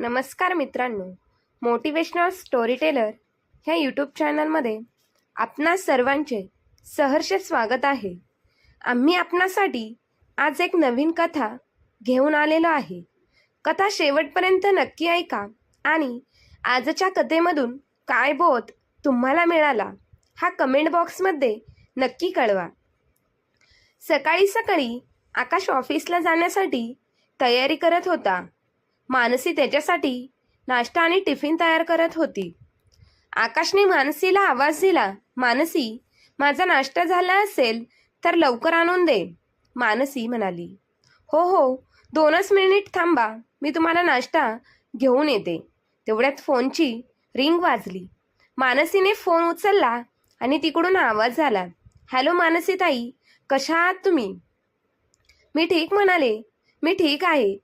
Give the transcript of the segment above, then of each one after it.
नमस्कार मित्रांनो. Motivational story teller ह्या यूट्यूब चॅनलमध्ये आपणा सर्वांचे सहर्ष स्वागत आहे. आम्ही आपणासाठी आज एक नवीन कथा घेऊन आलेलो आहे. कथा शेवटपर्यंत नक्की ऐका आणि आजच्या कथेमधून काय बोध तुम्हाला मिळाला हा कमेंट बॉक्समध्ये नक्की कळवा. सकाळी सकाळी आकाश ऑफिसला जाण्यासाठी तयारी करत होता. मानसी त्याच्यासाठी नाश्ता आणि टिफिन तयार करत होती. आकाशने मानसीला आवाज दिला मानसी माझा नाश्ता झाला असेल तर लवकर आणून दे. मानसी म्हणाली हो हो दोनच मिनिट थांबा मी तुम्हाला नाश्ता घेऊन येते. तेवढ्यात फोनची रिंग वाजली. मानसीने फोन उचलला आणि तिकडून आवाज झाला हॅलो मानसी ताई कशा आहात तुम्ही? मी ठीक म्हणाले मी ठीक आहे.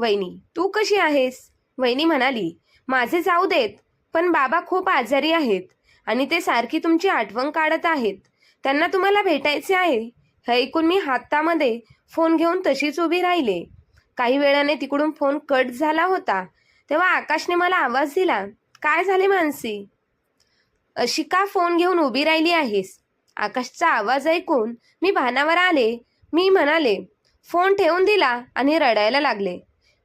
वहिनी तू कशी आहेस? वहिनी म्हणाली माझे जाऊ देत पण बाबा खूप आजारी आहेत आणि ते सारखी तुमची आठवण काढत आहेत. त्यांना तुम्हाला भेटायचे आहे. हे ऐकून मी हातामध्ये फोन घेऊन तशीच उभी राहिले. काही वेळाने तिकडून फोन कट झाला होता. तेव्हा आकाशने मला आवाज दिला काय झाले मानसी? अशी का फोन घेऊन उभी राहिली आहेस? आकाशचा आवाज ऐकून मी भानावर आले. मी म्हणाले फोन ठेवून दिला आणि रडायला लागले.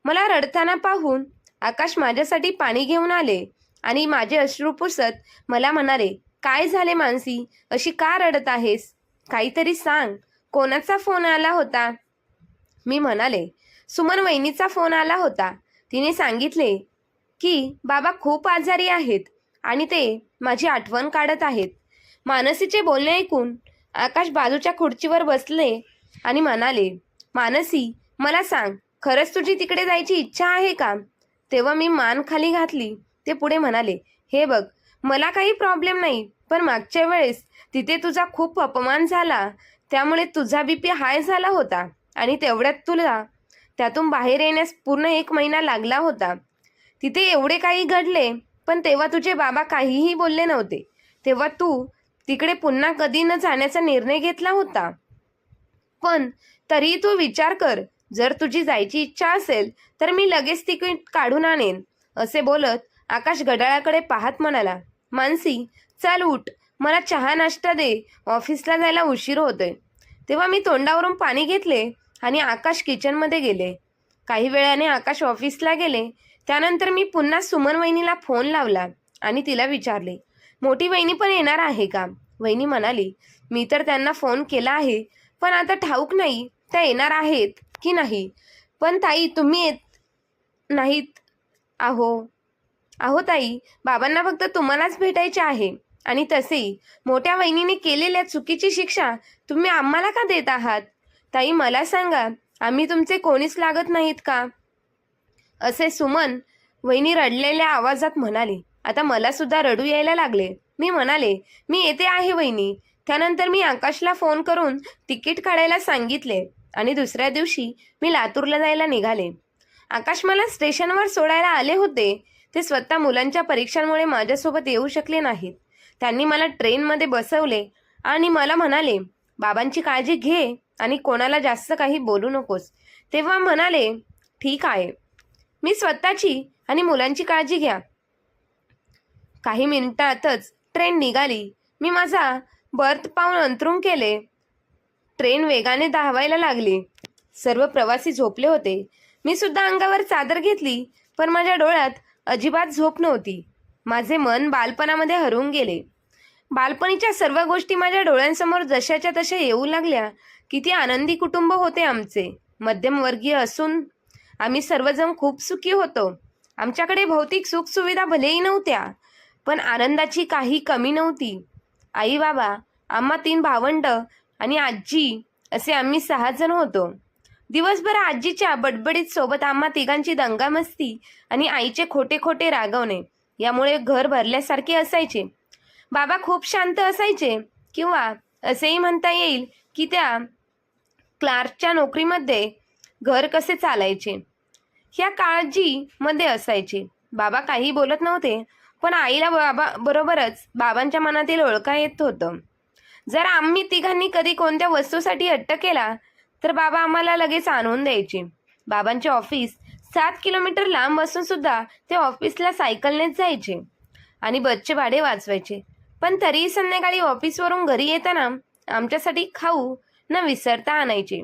मला रडताना पाहून आकाश माझ्यासाठी पाणी घेऊन आले आणि माझे अश्रू पुसत मला म्हणाले काय झाले मानसी? अशी का रडत आहेस? काहीतरी सांग. कोणाचा फोन आला होता? मी म्हणाले सुमन वहिनीचा फोन आला होता. तिने सांगितले की बाबा खूप आजारी आहेत आणि ते माझी आठवण काढत आहेत. मानसीचे बोलणे ऐकून आकाश बाजूच्या खुर्चीवर बसले आणि म्हणाले मानसी मला सांग खरंच तुझी तिकडे जायची इच्छा आहे का? तेव्हा मी मान खाली घातली. ते पुढे म्हणाले हे बघ मला काही प्रॉब्लेम नाही पण मागच्या वेळेस तिथे तुझा खूप अपमान झाला. त्यामुळे तुझा बीपी हाय झाला होता आणि तेवढ्यात तुला त्यातून बाहेर येण्यास पूर्ण एक महिना लागला होता. तिथे एवढे काही घडले पण तेव्हा तुझे बाबा काहीही बोलले नव्हते. तेव्हा तू तिकडे पुन्हा कधी न जाण्याचा निर्णय घेतला होता. पण तरीही तू विचार कर जर तुझी जायची इच्छा असेल तर मी लगेच तिकीट काढून आणेन असे बोलत आकाश घड्याळाकडे पाहत म्हणाला मानसी चल उठ मला चहा नाश्ता दे ऑफिसला जायला उशीर होतोय. तेव्हा मी तोंडावरून पाणी घेतले आणि आकाश किचनमध्ये गेले. काही वेळाने आकाश ऑफिसला गेले त्यानंतर मी पुन्हा सुमन वहिनीला फोन लावला आणि तिला विचारले मोठी वहिनी पण येणार आहे का? वहिनी म्हणाली मी तर त्यांना फोन केला आहे पण आता ठाऊक नाही त्या येणार आहेत. की नाही. पण ताई तुम्ही येत नाहीत आहो. आहो ताई बाबांना फक्त तुम्हालाच भेटायचे आहे. आणि तसेही मोठ्या वहिनीने केलेल्या चुकीची शिक्षा तुम्ही आम्हाला का देत आहात? ताई मला सांगा आम्ही तुमचे कोणीच लागत नाहीत का? असे सुमन वहिनी रडलेल्या आवाजात म्हणाले आता मला सुद्धा रडू यायला लागले. मी म्हणाले मी येते आहे वहिनी. त्यानंतर मी आकाशला फोन करून तिकीट काढायला सांगितले. आणि दुसऱ्या दिवशी मी लातूरला जायला निघाले. आकाश मला स्टेशनवर सोडायला आले होते. ते स्वतः मुलांच्या परीक्षांमुळे माझ्यासोबत येऊ शकले नाहीत. त्यांनी मला ट्रेनमध्ये बसवले आणि मला म्हणाले बाबांची काळजी घे आणि कोणाला जास्त काही बोलू नकोस. तेव्हा म्हणाले ठीक आहे. मी स्वतःची आणि मुलांची काळजी घ्या. काही मिनिटातच ट्रेन निघाली. मी माझा बर्थ पाहून अंतरून केले. ट्रेन वेगाने धावायला लागली. सर्व प्रवासी झोपले होते. मी सुद्धा अंगावर चादर घेतली पण माझ्या डोळ्यात अजिबात झोप नव्हती. माझे मन बालपणामध्ये हरवून गेले. बालपणीच्या सर्व गोष्टी माझ्या डोळ्यांसमोर जशाच्या तशा येऊ लागल्या किती आनंदी कुटुंब होते आमचे. मध्यमवर्गीय असून आम्ही सर्वजण खूप सुखी होतो. आमच्याकडे भौतिक सुखसुविधा भलेही नव्हत्या पण आनंदाची काही कमी नव्हती. आई बाबा आम्हा तीन भावंड आणि आजी असे आम्ही सहा जण होतो. दिवसभर आजीच्या बडबडीत सोबत आम्हा तिघांची दंगामस्ती आणि आईचे खोटे खोटे रागवणे यामुळे घर भरल्यासारखे असायचे. बाबा खूप शांत असायचे किंवा असेही म्हणता येईल की त्या क्लार्कच्या नोकरीमध्ये घर कसे चालायचे? ह्या काळजीमध्ये असायचे. बाबा काही बोलत नव्हते पण आईला बाबा बरोबरच बाबांच्या मनातील ओळखा येत होतं. जर आम्ही तिघांनी कधी कोणत्या वस्तूसाठी हट्ट केला तर बाबा आम्हाला लगेच आणून द्यायचे. बाबांचे ऑफिस सात किलोमीटर लांब असून सुद्धा ते ऑफिसला सायकलनेच जायचे आणि बसचे भाडे वाचवायचे. पण तरीही संध्याकाळी ऑफिसवरून घरी येताना आमच्यासाठी खाऊ न विसरता आणायचे.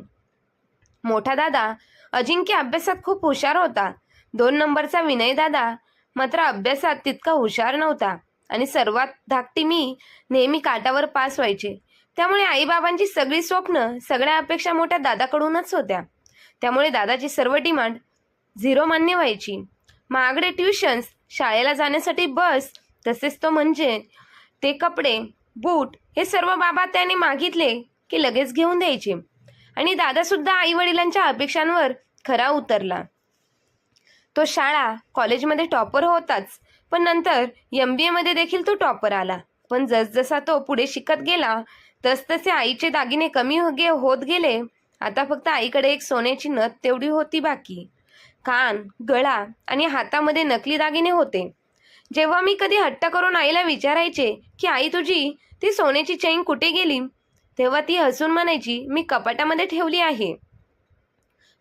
मोठा दादा अजिंक्य अभ्यासात खूप हुशार होता. दोन नंबरचा विनय दादा मात्र अभ्यासात तितका हुशार नव्हता. आणि सर्वात धाकटी मी नेहमी काटावर पास व्हायचे. त्यामुळे आईबाबांची सगळी स्वप्न सगळ्या अपेक्षा मोठ्या दादाकडूनच होत्या. त्यामुळे दादाची सर्व डिमांड झिरो मान्य व्हायची. महागडे ट्युशन्स शाळेला जाण्यासाठी बस तसेच तो म्हणजे ते कपडे बूट हे सर्व बाबा त्याने मागितले की लगेच घेऊन द्यायचे. आणि दादासुद्धा आईवडिलांच्या अपेक्षांवर खरा उतरला. तो शाळा कॉलेजमध्ये टॉपर होताच. पण नंतर एम बी एमध्ये देखील तो टॉपर आला. पण जसजसा तो पुढे शिकत गेला तसतसे आईचे दागिने कमी हो गे होत गेले. आता फक्त आईकडे एक सोन्याची नथ तेवढी होती बाकी. कान गळा आणि हातामध्ये नकली दागिने होते. जेव्हा मी कधी हट्ट करून आईला विचारायचे की आई तुझी ती सोन्याची चैन कुठे गेली? तेव्हा ती हसून म्हणायची मी कपाटामध्ये ठेवली आहे.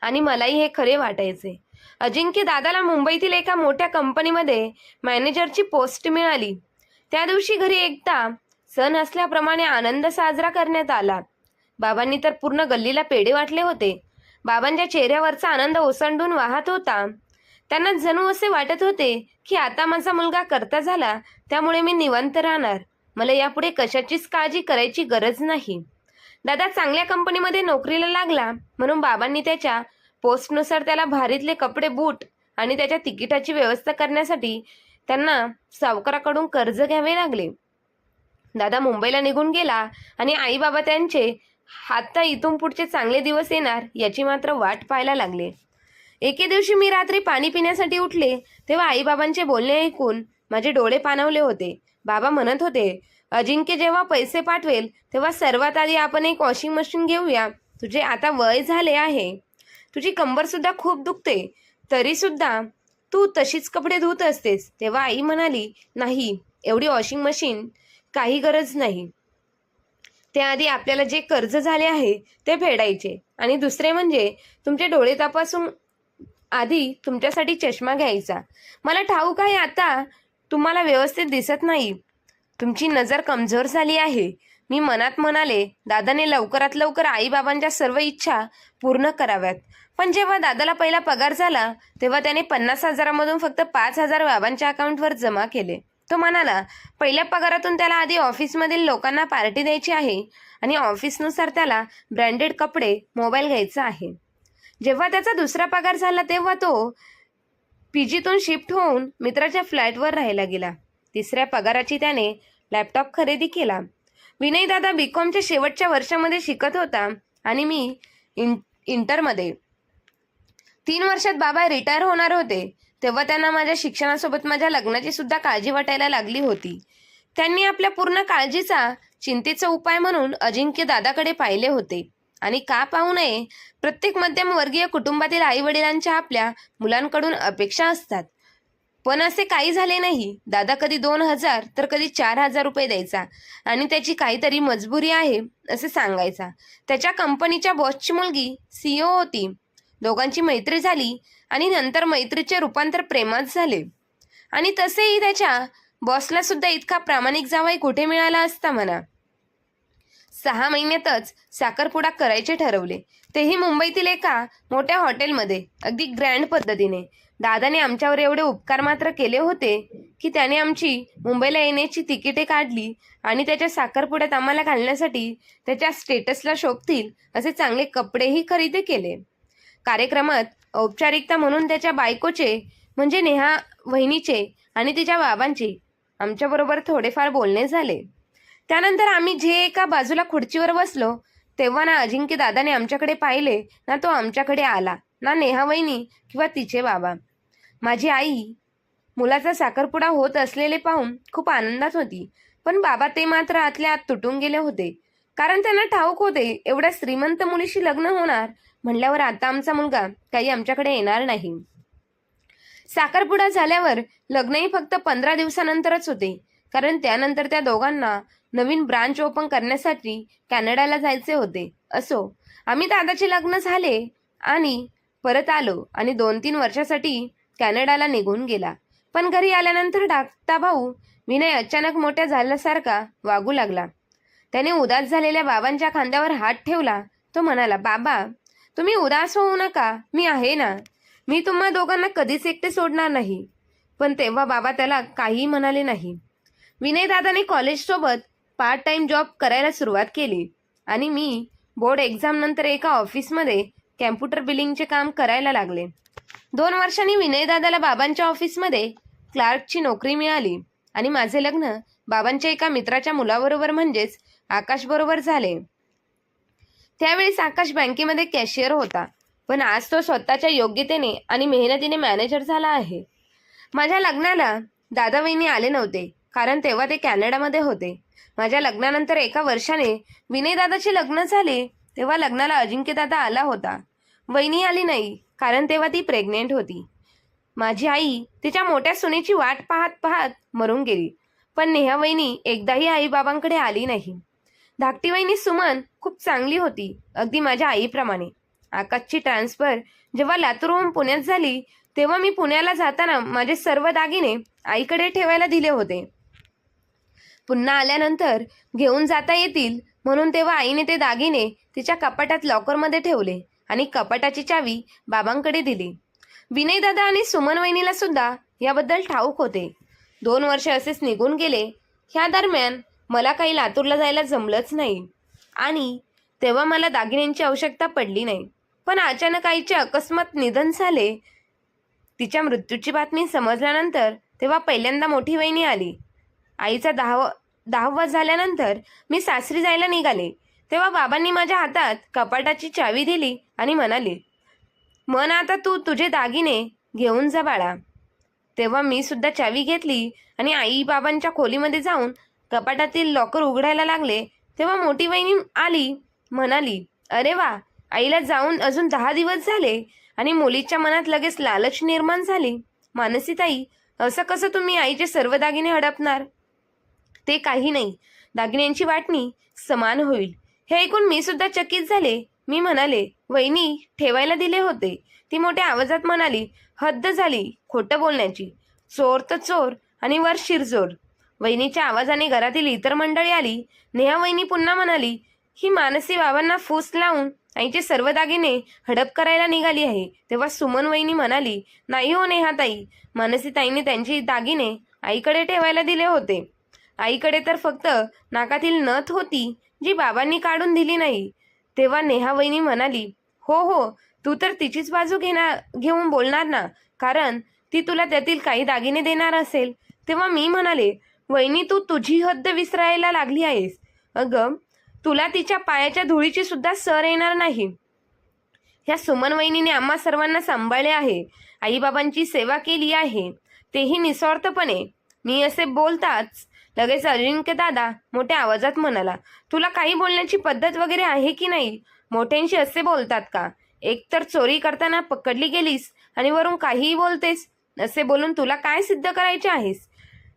आणि मलाही हे खरे वाटायचे. अजिंक्य दादाला मुंबईतील एका मोठ्या कंपनीमध्ये मॅनेजरची पोस्ट मिळाली. त्या दिवशी घरी एकदा सण असल्याप्रमाणे आनंद साजरा करण्यात आला. बाबांनी तर पूर्ण गल्लीला पेढे वाटले होते. बाबांच्या चेहऱ्यावरचा आनंद ओसंडून वाहत होता. त्यांना जणू असे वाटत होते की आता माझा मुलगा करता झाला त्यामुळे मी निवांत राहणार. मला यापुढे कशाचीच काळजी करायची गरज नाही. दादा चांगल्या कंपनीमध्ये नोकरीला लागला म्हणून बाबांनी त्याच्या पोस्टनुसार त्याला भारीतले कपडे बूट आणि त्याच्या तिकिटाची व्यवस्था करण्यासाठी त्यांना सावकाराकडून कर्ज घ्यावे लागले. दादा मुंबईला निघून गेला आणि आई बाबा त्यांचे आता इथून पुढचे चांगले दिवस येणार याची मात्र वाट पाहायला लागले. एके दिवशी मी रात्री पाणी पिण्यासाठी उठले तेव्हा आईबाबांचे बोलणे ऐकून माझे डोळे पाणवले होते. बाबा म्हणत होते अजिंक्य जेव्हा पैसे पाठवेल तेव्हा सर्वात आधी आपण एक वॉशिंग मशीन घेऊया. तुझे आता वय झाले आहे. तुझी कंबरसुद्धा खूप दुखते. तरीसुद्धा तू तशीच कपडे धुत असतेस. तेव्हा आई म्हणाली नाही एवढी वॉशिंग मशीन काही गरज नाही. त्याआधी आपल्याला जे कर्ज झाले आहे ते फेडायचे. आणि दुसरे म्हणजे तुमचे डोळे तपासून आधी तुमच्यासाठी चष्मा घ्यायचा. मला ठाऊक आहे आता तुम्हाला व्यवस्थित दिसत नाही. तुमची नजर कमजोर झाली आहे. मी मनात म्हणाले दादाने लवकरात लवकर आईबाबांच्या सर्व इच्छा पूर्ण कराव्यात. पण जेव्हा दादाला पहिला पगार झाला तेव्हा त्याने पन्नास हजारामधून फक्त पाच हजार बाबांच्या अकाउंटवर जमा केले. तो म्हणाला पहिल्या पगारातून त्याला आधी ऑफिसमधील लोकांना पार्टी द्यायची आहे आणि ऑफिसनुसार त्याला ब्रँडेड कपडे मोबाईल घ्यायचा आहे. जेव्हा त्याचा दुसरा पगार झाला तेव्हा तो पीजीतून शिफ्ट होऊन मित्राच्या फ्लॅटवर राहायला गेला. तिसऱ्या पगाराची त्याने लॅपटॉप खरेदी केला. विनय दादा बी कॉमच्या शेवटच्या वर्षामध्ये शिकत होता आणि मी इं इंटरमध्ये तीन वर्षात बाबा रिटायर होणार होते तेव्हा त्यांना माझ्या शिक्षणासोबत माझ्या लग्नाची सुद्धा काळजी वाटायला लागली होती. त्यांनी आपल्या पूर्ण काळजीचा चिंतेचा उपाय म्हणून अजिंक्य दादाकडे पाहिले होते. आणि का पाहू नये प्रत्येक मध्यमवर्गीय कुटुंबातील आई वडिलांच्या आपल्या मुलांकडून अपेक्षा असतात. पण असे काही झाले नाही. दादा कधी दोन हजार तर कधी चार हजार रुपये द्यायचा. आणि त्याची काहीतरी मजबुरी आहे असे सांगायचा. त्याच्या कंपनीच्या बॉसची मुलगी सीईओ होती. दोघांची मैत्री झाली आणि नंतर मैत्रीचे रूपांतर प्रेमात झाले. आणि तसेही त्याच्या बॉसला सुद्धा इतका प्रामाणिक जावाई कुठे मिळाला असता म्हणा. सहा महिन्यातच साखरपुडा करायचे ठरवले. तेही मुंबईतील एका मोठ्या हॉटेलमध्ये अगदी ग्रँड पद्धतीने. दादाने आमच्यावर एवढे उपकार मात्र केले होते की त्याने आमची मुंबईला येण्याची तिकिटे काढली आणि त्याच्या साखरपुड्यात आम्हाला घालण्यासाठी त्याच्या स्टेटसला शोभतील असे चांगले कपडेही खरेदी केले. कार्यक्रमात औपचारिकता म्हणून त्याच्या बायकोचे म्हणजे नेहा वहिनीचे आणि तिच्या बाबांचे आमच्याबरोबर थोडेफार बोलणे झाले. त्यानंतर आम्ही जे एका बाजूला खुर्चीवर बसलो तेव्हा ना अजिंक्य दादाने आमच्याकडे पाहिले ना तो आमच्याकडे आला ना नेहा वहिनी किंवा तिचे बाबा. माझी आई मुलाचा साखरपुडा होत असलेले पाहून खूप आनंदात होती पण बाबा ते मात्र आतल्या आत तुटून गेले होते. कारण त्यांना ठाऊक होते एवढ्या श्रीमंत मुलीशी लग्न होणार म्हणल्यावर आता आमचा मुलगा काही आमच्याकडे येणार नाही. साखरपुडा झाल्यावर लग्नही फक्त पंधरा दिवसानंतरच होते. कारण त्यानंतर त्या दोघांना नवीन ब्रांच ओपन करण्यासाठी कॅनडाला जायचे होते. असो आम्ही दादाचे लग्न झाले आणि परत आलो आणि दोन तीन वर्षासाठी कॅनडाला निघून गेला. पण घरी आल्यानंतर डाकता भाऊ विनय अचानक मोठ्या झाल्यासारखा वागू लागला. त्याने उदास झालेल्या बाबांच्या खांद्यावर हात ठेवला. तो म्हणाला बाबा तुम्ही उदास होऊ नका. मी आहे ना. मी तुम्हा दोघांना कधीच एकटे सोडणार नाही. पण तेव्हा बाबा त्याला काहीही म्हणाले नाही. विनय दादाने कॉलेजसोबत पार्ट टाइम जॉब करायला सुरुवात केली. आणि मी बोर्ड एक्झाम नंतर एका ऑफिसमध्ये कॅम्प्युटर बिलिंगचे काम करायला लागले. दोन वर्षांनी विनय दादाला बाबांच्या ऑफिसमध्ये क्लार्कची नोकरी मिळाली. आणि माझे लग्न बाबांच्या एका मित्राच्या मुलाबरोबर म्हणजेच आकाशबरोबर झाले. त्यावेळेस आकाश बँकेमध्ये कॅशियर होता. पण आज तो स्वतःच्या योग्यतेने आणि मेहनतीने मॅनेजर झाला आहे. माझ्या लग्नाला दादा वहिनी आले नव्हते कारण तेव्हा ते कॅनडामध्ये होते. माझ्या लग्नानंतर एका वर्षाने विनय दादाचे लग्न झाले तेव्हा लग्नाला अजिंक्य दादा आला होता. वहिनी आली नाही कारण तेव्हा ती प्रेग्नेंट होती. माझी आई तिच्या मोठ्या सुनेची वाट पाहत पाहत मरून गेली पण नेहा वहिनी एकदाही आईबाबांकडे आली नाही. धाकटी वहिनी सुमन खूप चांगली होती अगदी माझ्या आईप्रमाणे. आकाशची ट्रान्सफर जेव्हा लातूरहून पुण्यात झाली तेव्हा मी पुण्याला जाताना माझे सर्व दागिने आईकडे ठेवायला दिले होते. पुन्हा आल्यानंतर घेऊन जाता येतील म्हणून तेव्हा आईने ते दागिने तिच्या कपाटात लॉकरमध्ये ठेवले आणि कपाटाची चावी बाबांकडे दिली. विनयदादा आणि सुमन वहिनीला सुद्धा याबद्दल ठाऊक होते. दोन वर्ष असेच निघून गेले. ह्या दरम्यान मला काही लातूरला जायला जमलंच नाही. आणि तेव्हा मला दागिन्यांची आवश्यकता पडली नाही. पण अचानक आईचे अकस्मात निधन झाले. तिच्या मृत्यूची बातमी समजल्यानंतर तेव्हा पहिल्यांदा मोठी वहिनी आली. आईचा दहाव दहावा झाल्यानंतर मी सासरी जायला निघाले. तेव्हा बाबांनी माझ्या हातात कपाटाची चावी दिली आणि म्हणाले मन आता तू तुझे दागिने घेऊन जा बाळा. तेव्हा मी सुद्धा चावी घेतली आणि आई बाबांच्या खोलीमध्ये जाऊन कपाटातील लॉकर उघडायला लागले तेव्हा मोठी वहिनी आली म्हणाली अरे वा आईला जाऊन अजून दहा दिवस झाले आणि मुलीच्या मनात लगेच लालच निर्माण झाली. मानसीताई असं कसं तुम्ही आईचे सर्व दागिने हडपणार? ते काही नाही. दागिन्यांची वाटणी समान होईल. हे ऐकून मी सुद्धा चकित झाले. मी म्हणाले वहिनी ठेवायला दिले होते. ती मोठ्या आवाजात म्हणाली हद्द झाली खोटं बोलण्याची. चोर तर चोर आणि वर शिरजोर. वहिनीच्या आवाजाने घरातील इतर मंडळी आली. नेहा वहिनी पुन्हा म्हणाली ही मानसी बाबांना फूस लावून आईचे सर्व दागिने हडप करायला निघाली आहे. तेव्हा सुमन वहिनी म्हणाली नाही हो नेहाताई मानसी ताईने त्यांची दागिने आईकडे ठेवायला दिले होते. आईकडे तर फक्त नाकातील नथ होती जी बाबांनी काढून दिली नाही. तेव्हा नेहा वहिनी म्हणाली हो हो तू तर तिचीच बाजू घेणार घेऊन बोलणार ना कारण ती तुला त्यातील काही दागिने देणार असेल. तेव्हा मी म्हणाले वहिनी तू तुझी हद्द विसरायला लागली आहेस. अगं तुला तिच्या पायाच्या धुळीची सुद्धा सर येणार नाही. ह्या सुमन वहिनीने आम्हा सर्वांना सांभाळले आहे. आईबाबांची सेवा केली आहे. तेही निस्वार्थपणे. मी असे बोलताच लगेच अजिंक्य दादा मोठ्या आवाजात म्हणाला तुला काही बोलण्याची पद्धत वगैरे आहे की नाही? मोठ्यांशी असे बोलतात का? एकतर चोरी करताना पकडली गेलीस आणि वरून काहीही बोलतेस. असे बोलून तुला काय सिद्ध करायचे आहेस?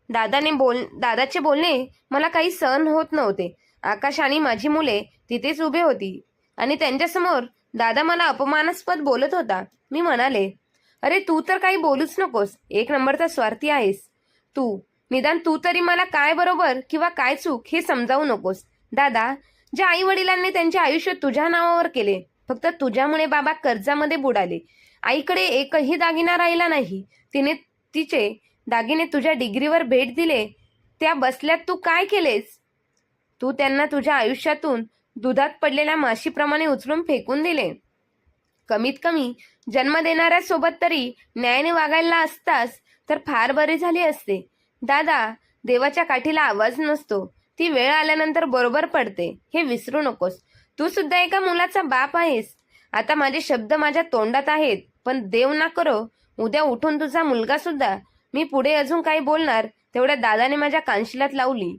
दादाने बोल दादाचे बोलणे मला काही सहन होत नव्हते. आकाश आणि माझी मुले तिथेच उभे होती. आणि त्यांच्यासमोर दादा मला अपमानास्पद बोलत होता. मी म्हणाले अरे तू तर काही बोलूच नकोस. एक नंबरचा स्वार्थी आहेस. तू निदान तू तरी मला काय बरोबर किंवा काय चूक हे समजावू नकोस. दादा ज्या आई वडिलांनी त्यांचे आयुष्य तुझ्या नावावर केले फक्त तुझ्यामुळे बाबा कर्जामध्ये बुडाले. आईकडे एकही दागिना राहिला नाही. तिने तिचे दागिने तुझ्या डिग्रीवर भेट दिले. त्या बसल्यात तू काय केलेस? तू त्यांना तुझ्या आयुष्यातून दुधात पडलेल्या माशीप्रमाणे उचलून फेकून दिले. कमीत कमी जन्म देणाऱ्या सोबत तरी न्यायाने वागायला असतास तर फार बरे झाले असते. दादा देवाच्या काठीला आवाज नसतो. ती वेळ आल्यानंतर बरोबर पडते. हे विसरू नकोस. तू सुद्धा एका मुलाचा बाप आहेस. आता माझे शब्द माझ्या तोंडात आहेत. पण देव ना करो. उद्या उठून तुझा मुलगा सुद्धा मी पुढे अजून काही बोलणार तेवढ्या दादाने माझ्या कानशिलात लावली.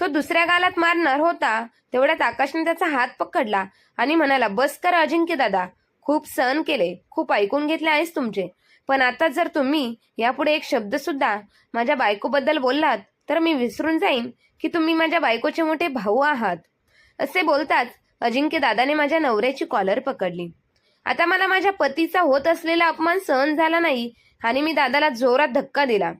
तो दुसऱ्या गालात मारणार होता तेवढ्यात आकाशने त्याचा हात पकडला आणि म्हणाला बस कर अजिंक्य दादा. खूप सहन केले खूप ऐकून घेतले आहेस तुमचे. पण आता जर तुम्ही यापुढे एक शब्द सुद्धा माझ्या बायकोबद्दल बोललात तर मी विसरून जाईन की तुम्ही माझ्या बायकोचे मोठे भाऊ आहात. असे बोलताच अजिंक्य दादाने माझ्या नवऱ्याची कॉलर पकडली. आता मला माझ्या पतीचा होत असलेला अपमान सहन झाला नाही आणि मी दादाला जोरात धक्का दिला.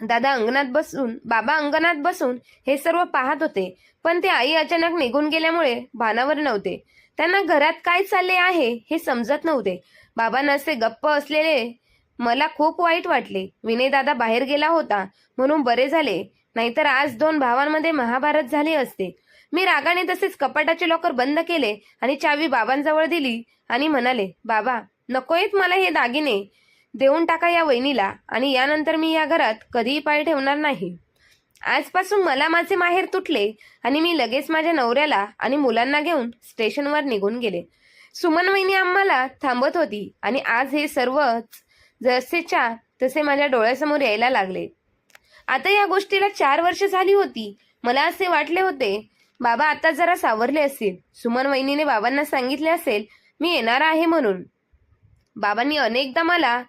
दादा अंगणात बसून बाबा अंगणात बसून हे सर्व पाहत होते पण ते आई अचानक निघून गेल्यामुळे भानावर नव्हते. त्यांना घरात काय चालले आहे हे समजत नव्हते. बाबांना असे गप्प असलेले मला खूप वाईट वाटले. विनय दादा बाहेर गेला होता म्हणून बरे झाले. नाहीतर आज दोन भावांमध्ये महाभारत झाले असते. मी रागाने तसेच कपाटाचे लॉकर बंद केले आणि चावी बाबांजवळ दिली आणि म्हणाले बाबा नकोयत मला हे दागिने. देऊन टाका या वहिनीला आणि यानंतर मी या घरात कधीही पाय ठेवणार नाही. आजपासून मला माझे माहेर तुटले आणि मी लगेच माझ्या नवऱ्याला आणि मुलांना घेऊन स्टेशनवर निघून गेले. सुमन वहिनी आम्हाला थांबत होती आणि आज हे सर्वच जसेच्या तसे माझ्या डोळ्यासमोर यायला लागले. आता या गोष्टीला चार वर्ष झाली होती. मला असे वाटले होते बाबा आता जरा सावरले असतील. सुमन वहिनीने बाबांना सांगितले असेल मी येणार आहे म्हणून. बाबांनी अनेकदा मला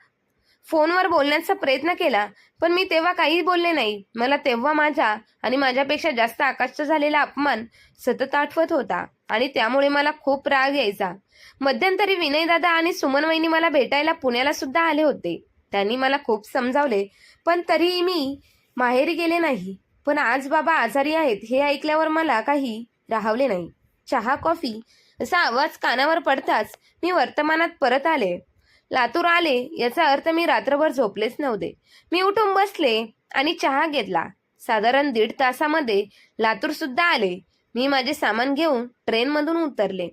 फोनवर बोलण्याचा प्रयत्न केला पण मी तेव्हा काही बोलले नाही. मला तेव्हा माझा आणि माझ्यापेक्षा जास्त आकाशचा झालेला अपमान सतत आठवत होता आणि त्यामुळे मला खूप राग यायचा. मध्यंतरी विनयदादा आणि सुमन वहिनी मला भेटायला पुण्याला सुद्धा आले होते. त्यांनी मला खूप समजावले पण तरीही मी माहेरी गेले नाही. पण आज बाबा आजारी आहेत हे ऐकल्यावर मला काही राहवले नाही. चहा कॉफी असा आवाज कानावर पडताच मी वर्तमानात परत आले. लातूर आले याचा अर्थ मी रात्रभर झोपलेच नव्हते. मी उठून बसले आणि चहा घेतला. साधारण दीड तासामध्ये लातूर सुद्धा आले. मी माझे सामान घेऊन ट्रेनमधून उतरले.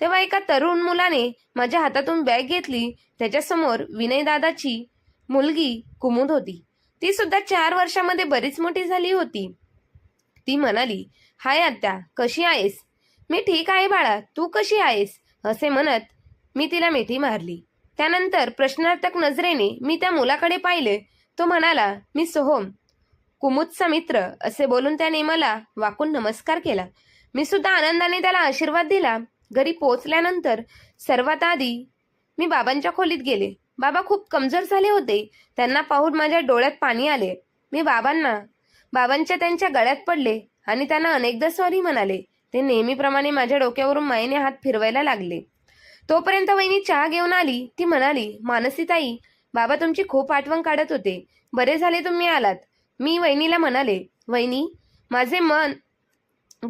तेव्हा एका तरुण मुलाने माझ्या हातातून बॅग घेतली. त्याच्यासमोर विनयदादाची मुलगी कुमुद होती. ती सुद्धा चार वर्षामध्ये बरीच मोठी झाली होती. ती म्हणाली हाय आत्या कशी आहेस? मी ठीक आहे बाळा तू कशी आहेस? असे म्हणत मी तिला मिठी मारली. त्यानंतर प्रश्नार्थक नजरेने मी त्या मुलाकडे पाहिले. तो म्हणाला मी सोहम. कुमुदचा मित्र असे बोलून त्याने मला वाकून नमस्कार केला. मी सुद्धा आनंदाने त्याला आशीर्वाद दिला. घरी पोचल्यानंतर सर्वात आधी मी बाबांच्या खोलीत गेले. बाबा खूप कमजोर झाले होते. त्यांना पाहून माझ्या डोळ्यात पाणी आले. मी बाबांना बाबांच्या त्यांच्या गळ्यात पडले आणि त्यांना अनेकदा सॉरी म्हणाले. ते नेहमीप्रमाणे माझ्या डोक्यावरून मायेने हात फिरवायला लागले. तोपर्यंत वहिनी चहा घेऊन आली. ती म्हणाली मानसीताई बाबा तुमची खूप आठवण काढत होते. बरे झाले तुम्ही आलात. मी वहिनीला म्हणाले वहिनी माझे मन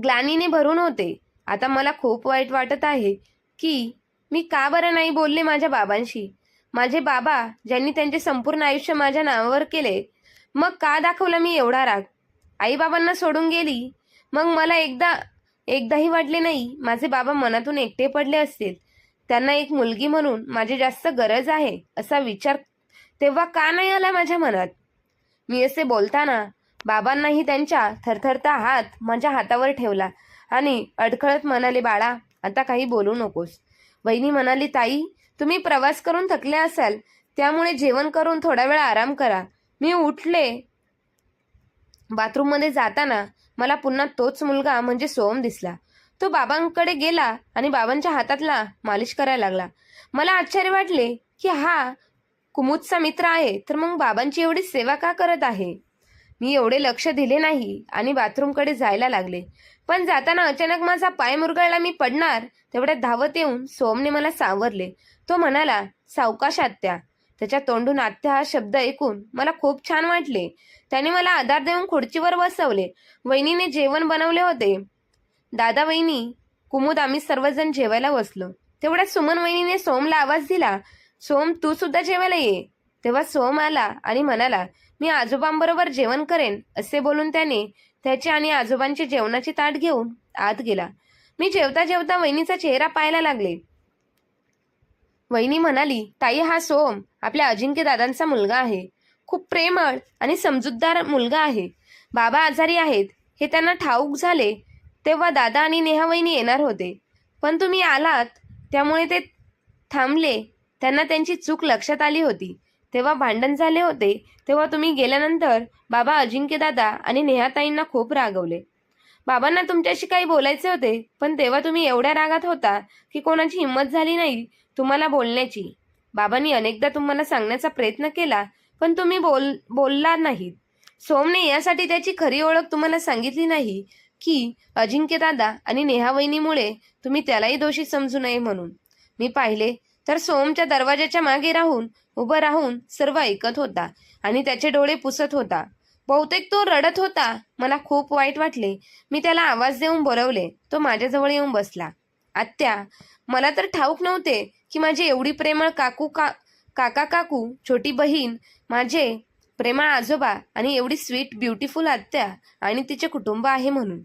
ग्लानीने भरून होते. आता मला खूप वाईट वाटत आहे की मी का बरं नाही बोलले माझ्या बाबांशी? माझे बाबा ज्यांनी त्यांचे संपूर्ण आयुष्य माझ्या नावावर केले मग का दाखवला मी एवढा राग? आईबाबांना सोडून गेली मग मला एकदा एकदाही वाटले नाही माझे बाबा मनातून एकटे पडले असतील. त्यांना एक मुलगी म्हणून माझी जास्त गरज आहे असा विचार तेव्हा का नाही आला माझ्या मनात? मी असे बोलताना बाबांनाही त्यांच्या थरथरता हात माझ्या हातावर ठेवला आणि अडखळत म्हणाले बाळा आता काही बोलू नकोस. बहिणी म्हणाली ताई तुम्ही प्रवास करून थकले असाल त्यामुळे जेवण करून थोडा वेळ आराम करा. मी उठले. बाथरूममध्ये जाताना मला पुन्हा तोच मुलगा म्हणजे सोम दिसला. तो बाबांकडे गेला आणि बाबांच्या हातातला मालिश करायला लागला. मला आश्चर्य वाटले की हा कुमुदचा मित्र आहे तर मग बाबांची एवढी सेवा का करत आहे? मी एवढे लक्ष दिले नाही आणि बाथरूमकडे जायला लागले. पण जाताना अचानक माझा पाय मुरगळला मी पडणार तेवढ्यात धावत येऊन सोमने मला सावरले. तो म्हणाला सावकाश आत्या त्याच्या तोंडून आत्या हा शब्द ऐकून मला खूप छान वाटले. त्याने मला आधार देऊन खुर्चीवर बसवले. वहिनीने जेवण बनवले होते. दादा वहिनी कुमुद आम्ही सर्वजण जेवायला बसलो. तेवढ्या सुमन वहिनीने सोमला आवाज दिला सोम तू सुद्धा जेवायला ये. तेव्हा सोम आला आणि म्हणाला मी आजोबांबरोबर जेवण करेन असे बोलून त्याने त्याचे आणि आजोबांचे जेवणाची ताट घेऊन आत गेला. मी जेवता जेवता वहिनीचा चेहरा पाहायला लागले. वहिनी म्हणाली ताई हा सोम आपल्या अजिंक्य दादांचा मुलगा आहे. खूप प्रेमळ आणि समजूतदार मुलगा आहे. बाबा आजारी आहेत. हे त्यांना ठाऊक झाले तेव्हा दादा आणि नेहा वहिनी येणार होते. पण तुम्ही आलात त्यामुळे ते थांबले. त्यांना त्यांची चूक लक्षात आली होती. तेव्हा भांडण झाले होते. तेव्हा तुम्ही गेल्यानंतर बाबा अजिंक्य दादा आणि नेहाताईंना खूप रागवले. बाबांना तुमच्याशी काही बोलायचे होते पण तेव्हा तुम्ही एवढ्या रागात होता की कोणाची हिंमत झाली नाही. तुम्हाला बोलण्याची. बाबांनी अनेकदा तुम्हाला सांगण्याचा प्रयत्न केला पण तुम्ही बोल बोलला नाहीत सोमने यासाठी त्याची खरी ओळख तुम्हाला सांगितली नाही की अजिंक्य दादा आणि नेहा वहिनीमुळे तुम्ही त्यालाही दोषी समजू नये म्हणून. मी पाहिले तर सोमच्या दरवाजाच्या मागे राहून उभं राहून सर्व ऐकत होता आणि त्याचे डोळे पुसत होता. बहुतेक तो रडत होता. मला खूप वाईट वाटले. मी त्याला आवाज देऊन बोलवले. तो माझ्याजवळ येऊन बसला. आत्या मला तर ठाऊक नव्हते की माझी एवढी प्रेमळ काकू का काका काकू छोटी बहीण माझे प्रेमळ आजोबा आणि एवढी स्वीट ब्युटिफुल आत्या आणि तिचे कुटुंब आहे म्हणून.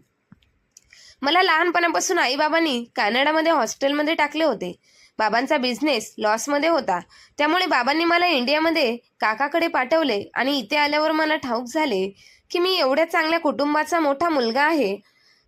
मला लहानपणापासून आईबाबांनी कॅनडामध्ये हॉस्टेलमध्ये टाकले होते. बाबांचा बिझनेस लॉसमध्ये होता. त्यामुळे बाबांनी मला इंडियामध्ये काकाकडे पाठवले आणि इथे आल्यावर मला ठाऊक झाले की मी एवढ्या चांगल्या कुटुंबाचा मोठा मुलगा आहे.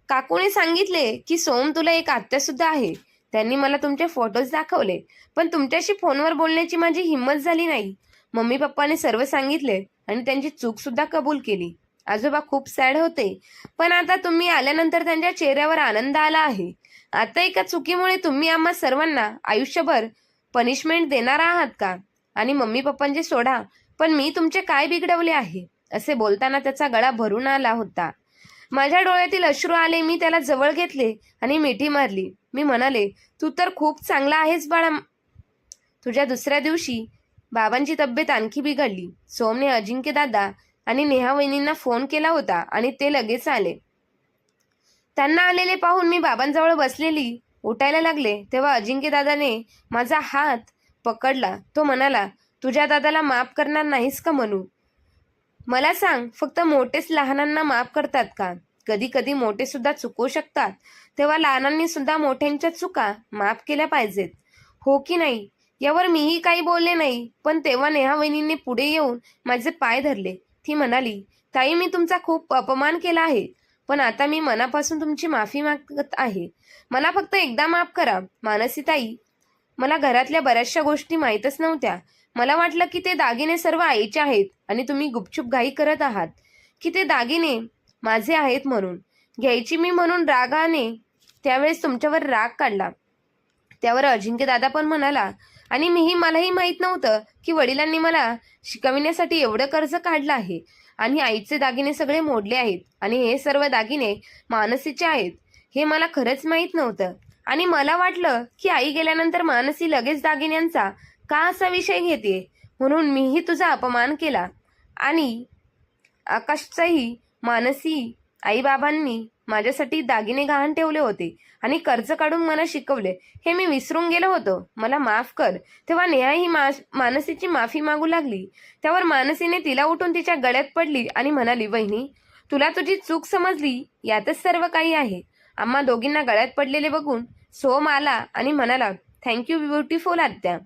काकूने सांगितले की सोम तुला एक आत्यासुद्धा आहे. त्यांनी मला तुमचे फोटोज दाखवले. पण तुमच्याशी फोनवर बोलण्याची माझी हिंमत झाली नाही. मम्मी पप्पाने सर्व सांगितले आणि त्यांची चूक सुद्धा कबूल केली. आजोबा खूप सॅड होते. पण आता तुम्ही आल्यानंतर त्यांच्या चेहऱ्यावर आनंद आला आहे. आता एका चुकीमुळे तुम्ही आम्हा सर्वांना आयुष्यभर पनिशमेंट देणार आहात का? आणि मम्मी पप्पांचे सोडा पण मी तुमचे काय बिघडवले आहे? असे बोलताना त्याचा गळा भरून आला होता. माझ्या डोळ्यातील अश्रू आले मी त्याला जवळ घेतले आणि मिठी मारली. मी म्हणाले तू तर खूप चांगला आहेस बाळा. तुझ्या दुसऱ्या दिवशी बाबांची तब्येत आणखी बिघडली. सोमने अजिंक्य दादा आणि नेहा वहिनींना फोन केला होता आणि ते लगेच आले. त्यांना आलेले पाहून मी बाबांजवळ बसलेली उठायला लागले तेव्हा अजिंक्य दादाने माझा हात पकडला. तो म्हणाला तुझ्या दादाला माफ करणार नाहीस का म्हणू? मला सांग फक्त मोठेच लहानांना माफ करतात का? कधी कधी मोठे सुद्धा चुकवू शकतात. तेव्हा लहानांनी सुद्धा मोठ्यांच्या चुका माफ केल्या पाहिजेत. हो की नाही? यावर मीही काही बोलले नाही पण तेव्हा नेहा वहिनींनी पुढे येऊन माझे पाय धरले. ती म्हणाली ताई मी तुमचा खूप अपमान केला आहे पण आता मी मनापासून तुमची माफी मागत आहे. मला फक्त एकदा माफ करा मानसी ताई. मला घरातल्या बऱ्याचशा गोष्टी माहीतच नव्हत्या. मला वाटलं की ते दागिने सर्व आईचे आहेत आणि तुम्ही गुपचूप घाई करत आहात. की ते दागिने माझे आहेत म्हणून. घ्यायची मी म्हणून रागाने त्यावेळेस तुमच्यावर राग काढला. त्यावर अजिंक्य दादा पण म्हणाला आणि मीही मलाही माहीत नव्हतं की वडिलांनी मला शिकविण्यासाठी एवढं कर्ज काढलं आहे. आणि आईचे दागिने सगळे मोडले आहेत आणि हे सर्व दागिने मानसीचे आहेत. हे मला खरंच माहीत नव्हतं. आणि मला वाटलं की आई गेल्यानंतर मानसी लगेच दागिन्यांचा का असा विषय घेते? म्हणून मीही तुझा अपमान केला. आणि आकाशचाही मानसी आईबाबांनी माझ्यासाठी दागिने गहाण ठेवले होते आणि कर्ज काढून मला शिकवले. हे मी विसरून गेलो होतो. मला माफ कर. तेव्हा नेहा ही मा मानसीची माफी मागू लागली. त्यावर मानसीने तिला उठून तिच्या गळ्यात पडली आणि म्हणाली वहिनी तुला तुझी चूक समजली? यातच सर्व काही आहे. आम्हा दोघींना गळ्यात पडलेले बघून सोम आला आणि म्हणाला थँक्यू ब्युटिफुल आत्या.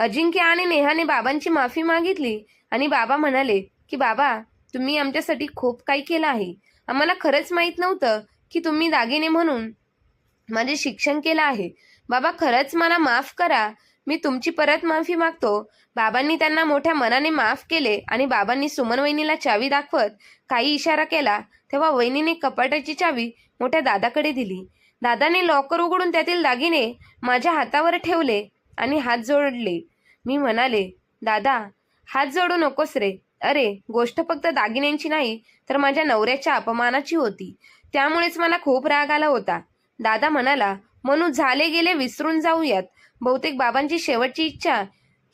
अजिंक्य आणि नेहाने बाबांची माफी मागितली आणि बाबा म्हणाले की बाबा तुम्ही आमच्यासाठी खूप काही केलं आहे. आम्हाला खरंच माहीत नव्हतं की तुम्ही दागिने म्हणून माझे शिक्षण केलं आहे. बाबा खरंच मला माफ करा. मी तुमची परत माफी मागतो. बाबांनी त्यांना मोठ्या मनाने माफ केले आणि बाबांनी सुमन वहिनीला चावी दाखवत काही इशारा केला तेव्हा वहिनीने कपाटाची चावी मोठ्या दादाकडे दिली. दादाने लॉकर उघडून त्यातील दागिने माझ्या हातावर ठेवले आणि हात जोडले. मी म्हणाले दादा हात जोडू नकोस रे. अरे गोष्ट फक्त दागिन्यांची नाही तर माझ्या नवऱ्याच्या अपमानाची होती. त्यामुळेच मला खूप राग आला होता. दादा म्हणाला म्हणू झाले गेले विसरून जाऊयात. बहुतेक बाबांची शेवटची इच्छा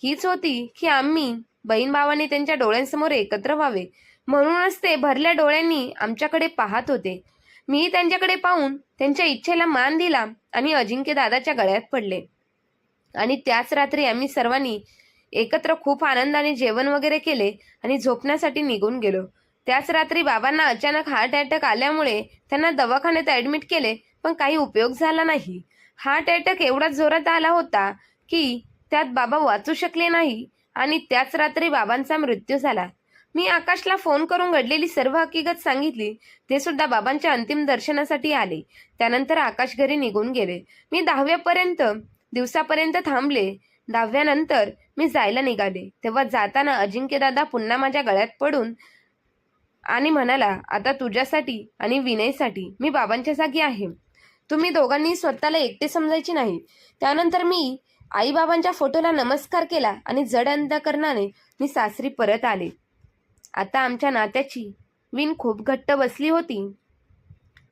हीच होती की आम्ही बहीण भावाने त्यांच्या डोळ्यांसमोर एकत्र व्हावे. म्हणूनच ते भरल्या डोळ्यांनी आमच्याकडे पाहत होते. मी त्यांच्याकडे पाहून त्यांच्या इच्छेला मान दिला आणि अजिंक्य दादाच्या गळ्यात पडले. आणि त्याच रात्री आम्ही सर्वांनी एकत्र खूप आनंदाने जेवण वगैरे केले आणि झोपण्यासाठी निघून गेलो. त्याच रात्री बाबांना अचानक हार्ट अटॅक आल्यामुळे त्यांना दवाखान्यात ॲडमिट केले पण काही उपयोग झाला नाही. हार्ट अटॅक एवढा जोरात आला होता की त्यात बाबा वाचू शकले नाही आणि त्याच रात्री बाबांचा मृत्यू झाला. मी आकाशला फोन करून घडलेली सर्व हकीकत सांगितली ते सुद्धा बाबांच्या अंतिम दर्शनासाठी आले. त्यानंतर आकाश घरी निघून गेले. मी दहाव्यापर्यंत दिवसापर्यंत थांबले. दहाव्यानंतर मी जायला निघाले. तेव्हा जाताना अजिंक्यदादा पुन्हा माझ्या गळ्यात पडून आणि म्हणाला आता तुझ्यासाठी आणि विनयसाठी मी बाबांच्या जागी आहे. तुम्ही दोघांनी स्वतःला एकटे समजायचे नाही. त्यानंतर मी आईबाबांच्या फोटोला नमस्कार केला आणि जड अंतकरणाने मी सासरी परत आले. आता आमच्या नात्याची विण खूप घट्ट बसली होती.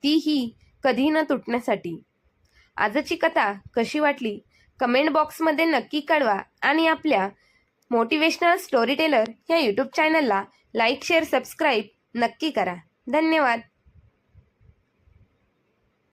तीही कधी न तुटण्यासाठी. आजची कथा कशी वाटली? कमेंट बॉक्समध्ये नक्की कळवा आणि आपल्या मोटिवेशनल स्टोरी टेलर ह्या यूट्यूब चॅनलला लाईक शेअर सबस्क्राईब नक्की करा. धन्यवाद.